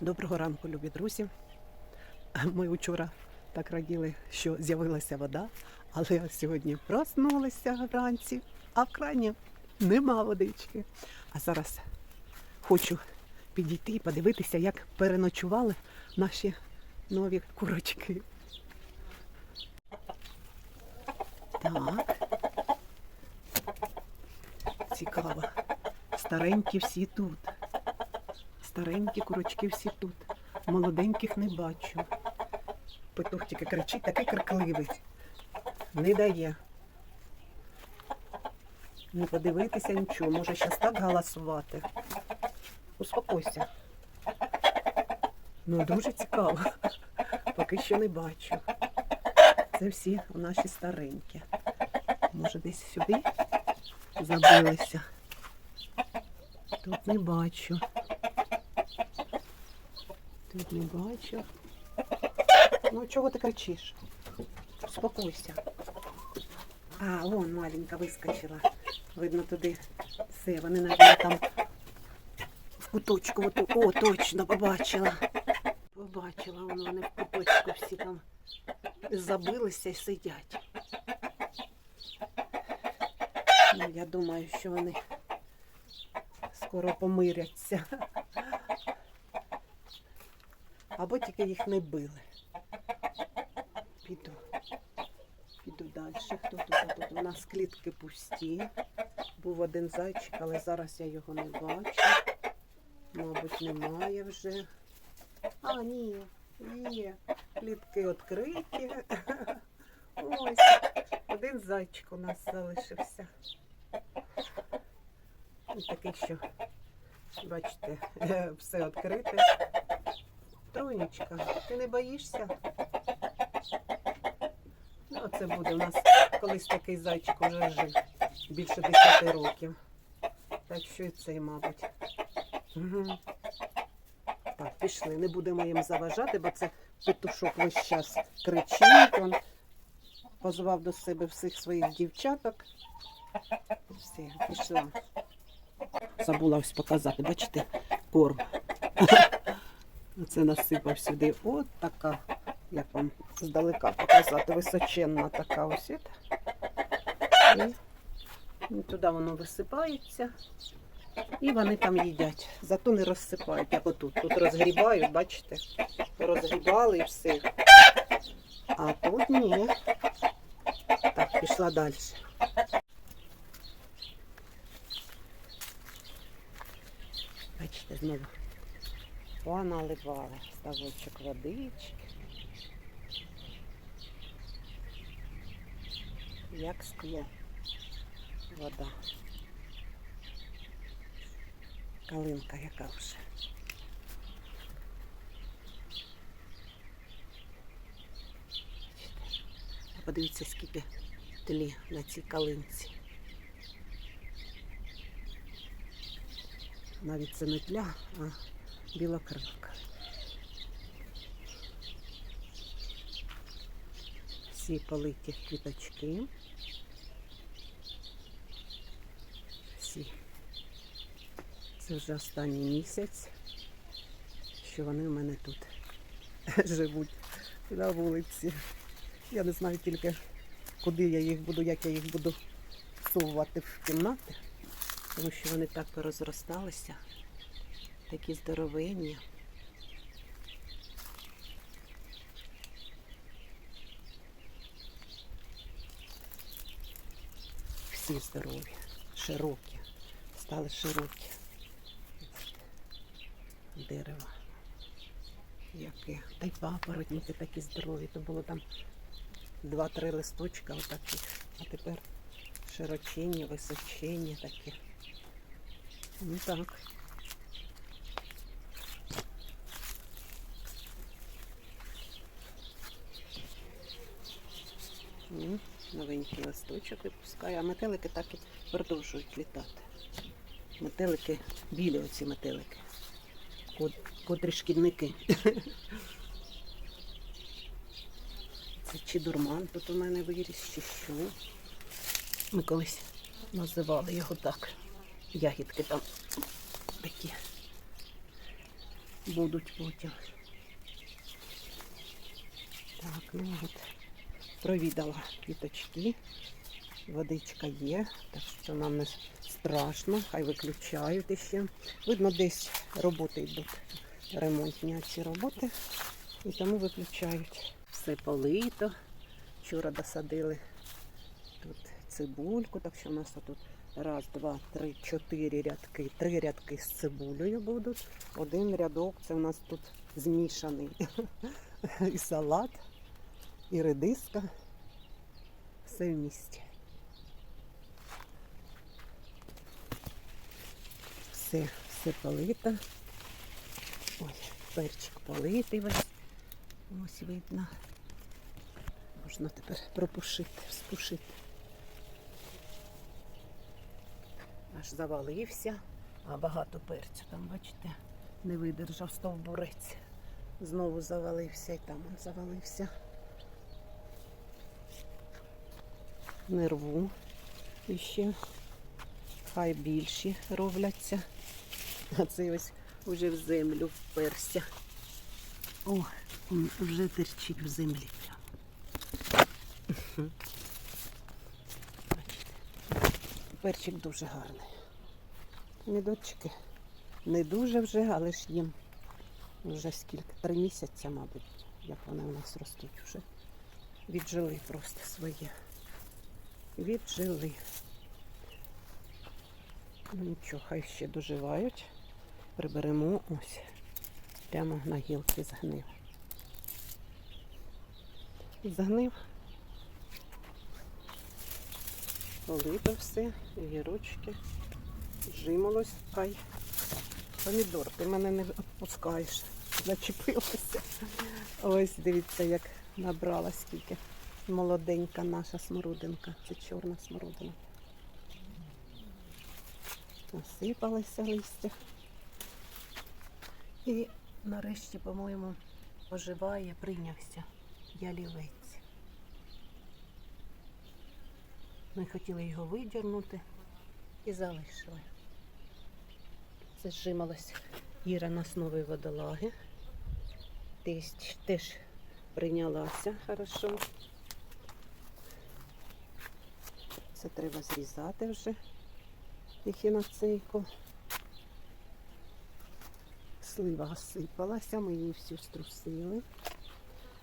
Доброго ранку, любі друзі. Ми вчора так раділи, що з'явилася вода, але сьогодні проснулися вранці, а в крані нема водички. А зараз хочу підійти і подивитися, як переночували наші нові курочки. Так. Цікаво. Старенькі всі тут. Старенькі курочки всі тут. Молоденьких не бачу. Петух тільки кричить, такий крикливий. Не дає. Не подивитися нічого. Може зараз так галасувати. Успокойся. Ну, дуже цікаво. Поки що не бачу. Це всі наші старенькі. Може, десь сюди забилися. Тут не бачу. Тут не бачу. Ну, чого ти кричиш? Успокойся. А, вон маленька вискочила. Видно туди все. Вони, навіть там в куточку. Оту. О, точно, побачила. Побачила, вон вони в куточку всі там забилися і сидять. Ну, я думаю, що вони скоро помиряться. Або тільки їх не били. Піду. Піду далі. Хто тут? Тут? У нас клітки пусті. Був один зайчик, але зараз я його не бачу. Мабуть, немає вже. А, ні, є. Клітки відкриті. Ось. Один зайчик у нас залишився. Такий, що, бачите, все відкрите. Тронечка, ти не боїшся? Ну, це буде у нас колись такий зайчик уже жив. Більше 10 років. Так що і цей, мабуть. Угу. Так, пішли. Не будемо їм заважати, бо це петушок весь час кричить. Він позвав до себе всіх своїх дівчаток. Все, пішла. Забула ось показати, бачите, корм. Оце насипав сюди. От така, як вам здалека показати, височенна така ось. і туди воно висипається. І вони там їдять. Зато не розсипають, як отут. Тут розгрібають, бачите? Розгрібали і все. А тут ні. Так, пішла далі. Бачите, знову поналивали ставочок водички. Як скло вода. Калинка яка вже. Подивіться, скільки тлі на цій калинці. Навіть це не тля, а біла кривка. Всі политі квіточки. Всі. Це вже останній місяць, що вони в мене тут живуть на вулиці. Я не знаю тільки, куди я їх буду, як я їх буду всовувати в кімнати, тому що вони так порозросталися, такі здоровенні. Всі здорові, широкі, стали широкі. Дерева. Яке. Та й папоротники такі здорові. То було там два-три листочка отакі. А тепер широченні, височенні такі. Ну так. Ну, новенький листочок випускає, а метелики так і продовжують літати. Метелики, білі оці метелики. Кот, котрі шкідники. Це чи дурман тут у мене виріс, чи що. Ми колись називали його так. Ягідки там такі. будуть потім. Так, ну от провідала квіточки. Водичка є, так що нам не страшно, хай виключають іще. Видно, десь роботи йдуть, ремонтні ці роботи, і тому виключають. Все полито. Вчора досадили тут цибульку, так що у нас тут раз, два, три, чотири рядки. Три рядки з цибулею будуть. Один рядок це у нас тут змішаний. І салат, і редиска. Все в місті. Все, все полито. Ой, перчик политий весь. Ось видно. Можна тепер пропушити, спушити. Аж завалився, а багато перцю там, бачите, не видержав стовбурець. Знову завалився і там он завалився. Не рву іще. Хай більші робляться. А цей ось уже в землю вперся. О, він вже терчить в землі. прям. Бачите. Перчик дуже гарний. Помідорчики не дуже вже, але ж їм вже скільки, три місяці, мабуть, як вони у нас ростуть вже. Віджили просто своє. Віджили. Ну нічого, хай ще доживають. Приберемо ось. Прямо на гілки згнив. Згнив. Полито все, гірочки. Жимолось, хай. Помідор, ти мене не відпускаєш. Зачепилася. Ось дивіться, як набрала скільки. Молоденька наша смородинка. Це чорна смородина. Насипалося листя. І нарешті, по-моєму, оживає, прийнявся ялівець. Ми хотіли його видірнути і залишили. Це зжималось Іра на основі водолаги. Теж, теж прийнялася хорошо. Це треба зрізати вже ехінацейку. Слива сипалася, ми її всю струсили.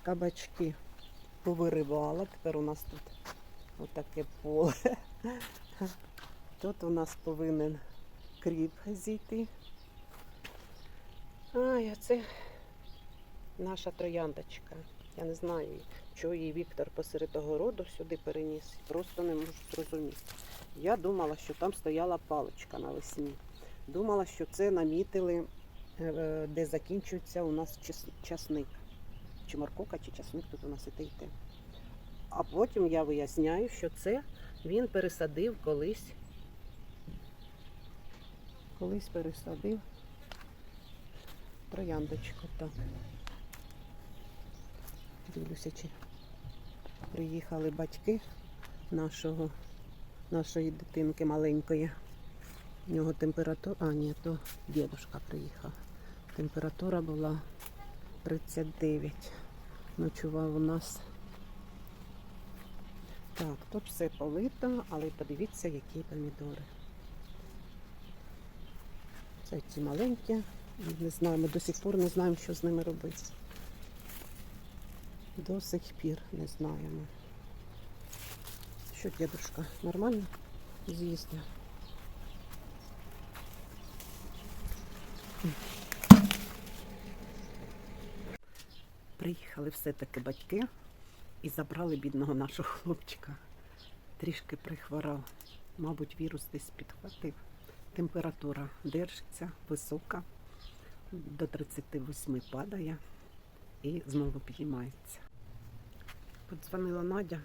Кабачки повиривала. Тепер у нас тут отаке поле. Тут у нас повинен кріп зійти. А це наша трояндочка. Я не знаю, чого її Віктор посеред огороду сюди переніс. Просто не можу зрозуміти. Я думала, що там стояла паличка навесні. Думала, що це намітили, е, де закінчується у нас часник. Чи морковка, чи часник тут у нас і те, і. А потім я виясняю, що це він пересадив колись. Колись пересадив трояндочку так. Дивлюся, чи приїхали батьки нашого, нашої дитинки маленької. У нього температура, а ні, то дідушка приїхав. Температура була 39. Ночував у нас. Так, тут все полито, але подивіться, які помідори. Це ці маленькі. Не знаю, ми до сих пор не знаємо, що з ними робити. До сих пір не знаємо. Що, дедушка, нормально з'їсти? Приїхали все-таки батьки і забрали бідного нашого хлопчика. Трішки прихворав. Мабуть, вірус десь підхватив. Температура держиться висока, до 38 падає і знову підіймається. Подзвонила Надя,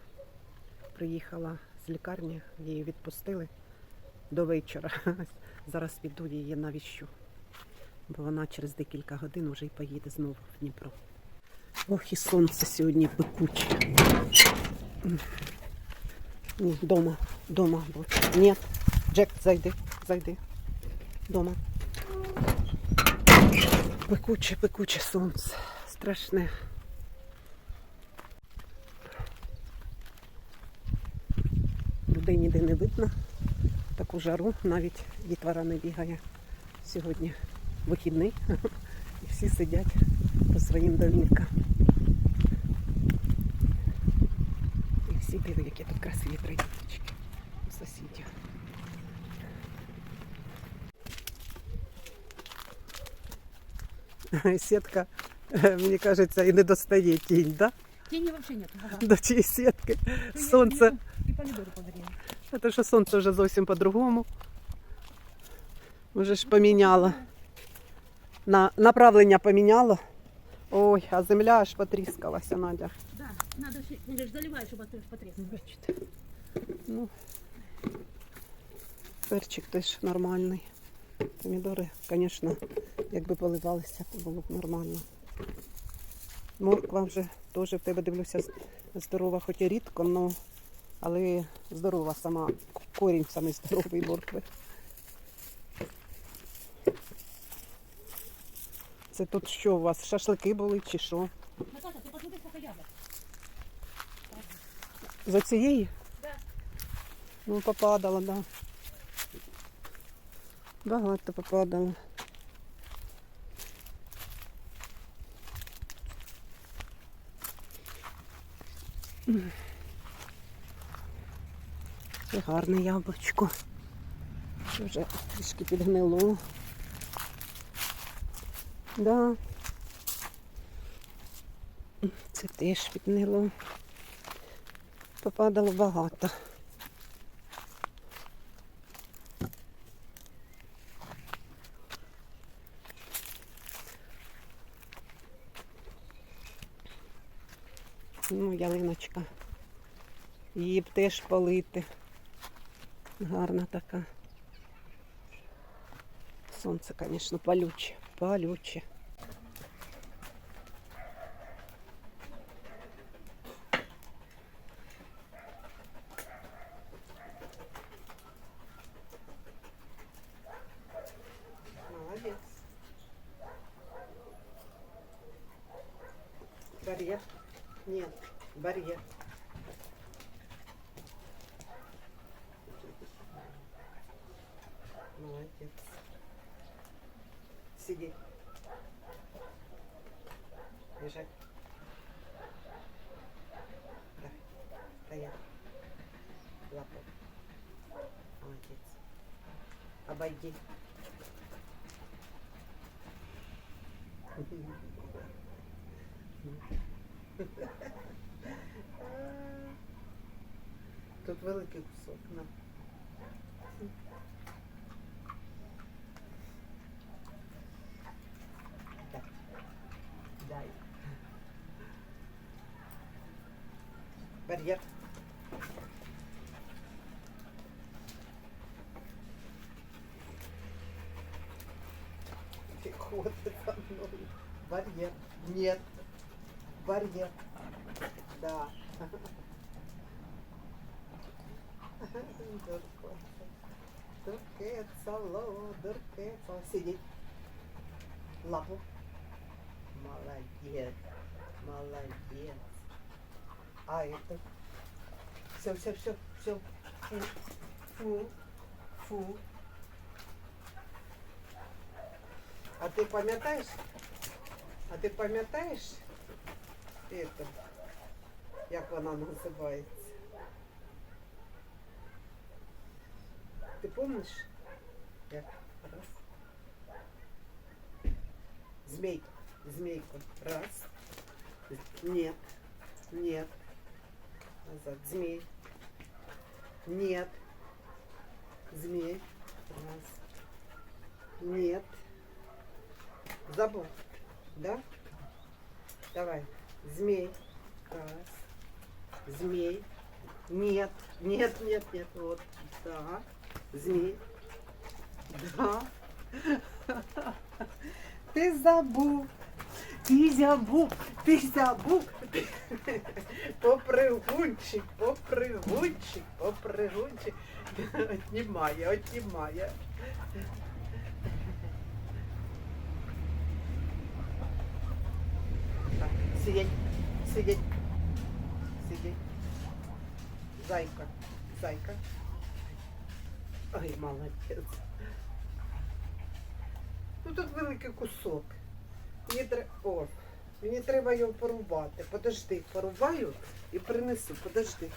приїхала з лікарні, її відпустили до вечора. Зараз піду її навіщу, бо вона через декілька годин вже й поїде знову в Дніпро. Ох, і сонце сьогодні пекуче. Ні, дома, дома. Ні, Джек, зайди, зайди. Дома. Пекуче, пекуче сонце. Страшне. Людей ніде не видно. Таку жару навіть дітвора не бігає. Сьогодні вихідний. І всі сидять по своїм домівкам. І всі диви, які тут красиві трояночки у сусідів. Сітка, е, мені кажеться, і не достає тінь, да? Тени вообще нет. Ага. До цієї сітки. Ну, Сонце. ему И помидоры подарила. Це що сонце вже зовсім по-другому. Вже ж поміняло. На, направлення поміняло. Ой, а земля аж потріскалася, Надя. Да, надо ще, заливай, щоб. Бачите. Ну, перчик теж нормальний. Помідори, звісно, якби поливалися, то було б нормально. Морква вже теж в тебе дивлюся здорова, хоч і рідко, но, але здорова сама. Корінь самий здоровий моркви. Це тут що у вас? Шашлики були чи що? Наташа, посмотри, сколько ягод. За цієї? Да. Ну, попадало, да. Багато попадало. Це гарне яблучко. Вже трішки підгнило. Да. Це теж підгнило. Попадало багато. Ну, ялиночка. Її б теж полити. Гарна така. Сонце, звісно, палюче, палюче. Сиди. Лежать. Давай. Стоять. Лапу. Молодец. Обойди. Тут великий кусок. На. Бар'єр. Фиготы со мной. Барьер. Нет. Барьер. Да. Дуркецало, дуркецало. Сидеть. Лапу. Молодец. Молодец. А это? Все, все, все, все. Фу. Фу. Фу. А ти пам'ятаєш? А ти пам'ятаєш? Это, як вона називається? Ти помниш? Як? Раз. Змейка. Змейка. Раз. Нет. Нет. Назад. Змей. Нет. Змей. Раз. Нет. Забыл. Да? Давай. Змей. Раз. Змей. Нет. Нет, нет, нет. Вот. Да. Змей. Да. Ти забув. Ти забув. Попригунчик, попригунчик, попригунчик. Отнімає, отнімає. Сидеть. Сидеть. Сидеть. Зайка. Зайка. Ой, молодець. Ну тут великий кусок. Треба. О, мені треба його порубати. Подожди, порубаю і принесу. Подожди.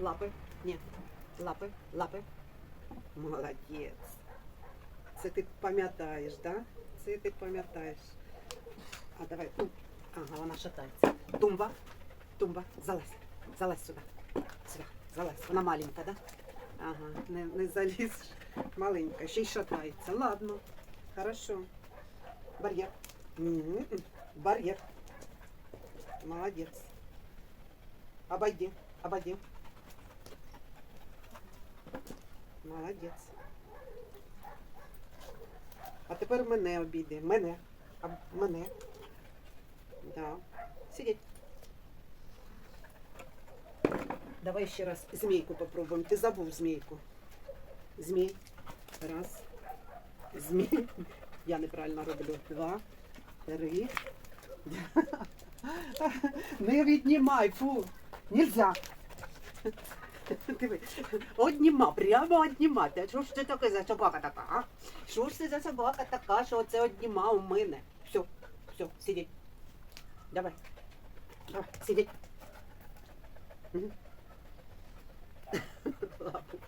Лапи. Ні. Лапи, лапи. Молодець. Це ти пам'ятаєш, так? Да? Це ти пам'ятаєш. А давай. Ну, ага, вона шатається. Тумба. Тумба. Залазь. Залазь сюди. Сюди. Залазь. Вона маленька, да? Ага, не, не залізеш. Маленька. Ще й шатається. Ладно. Хорошо. Бар'єр. М-м-м. Бар'єр. Молодець. Обойди. Обойди. Молодець. А тепер мене обійди. Мене. А мене. Да. Сидіть. Давай ще раз змійку попробуємо. Ти забув змійку. Змій. Раз. Змій. Я неправильно роблю. Два. Три. Не віднімай, фу. Нельзя. Диви, одніма, прямо одніма. Та що ж це таке за собака така, а? Що ж це за собака така, що це одніма у мене? Все, все, сидіть. Давай. Давай, сидіть. Мгм. Лапу.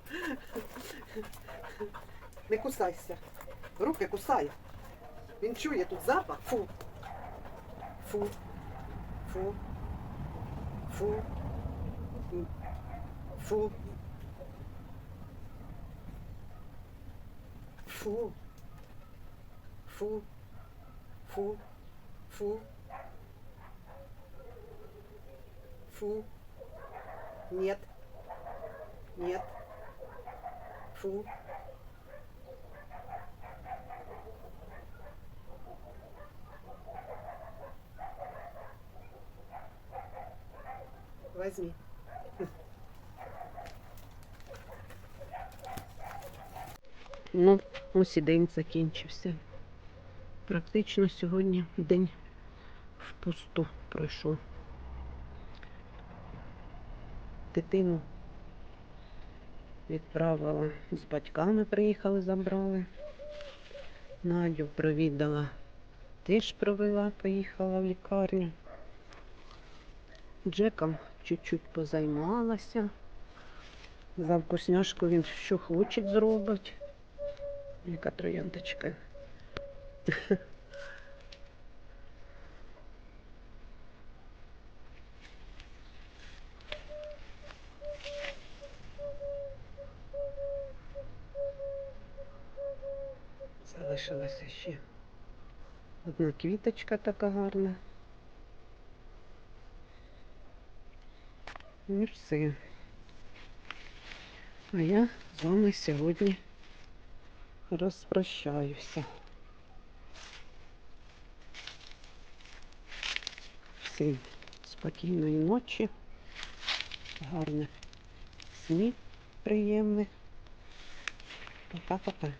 Не кусайся. Руки кусай. Він чує тут запах. Фу. Фу. Фу. Фу. Фу. Фу. Фу. Фу. Фу. Фу. Нет. Нет. Фу. Возьми. Ну, ось і день закінчився. Практично сьогодні день впусту пройшов. Дитину відправила з батьками, приїхали, забрали. Надю провідала, теж провела, поїхала в лікарню. Джеком чуть-чуть позаймалася. За вкусняшку він що хоче зробить. Яка трояндочка. Залишилася ще одна квіточка така гарна. І все. А я з вами сьогодні розпрощаюся. Всім спокійної ночі, гарних снів приємних. Пока-пока.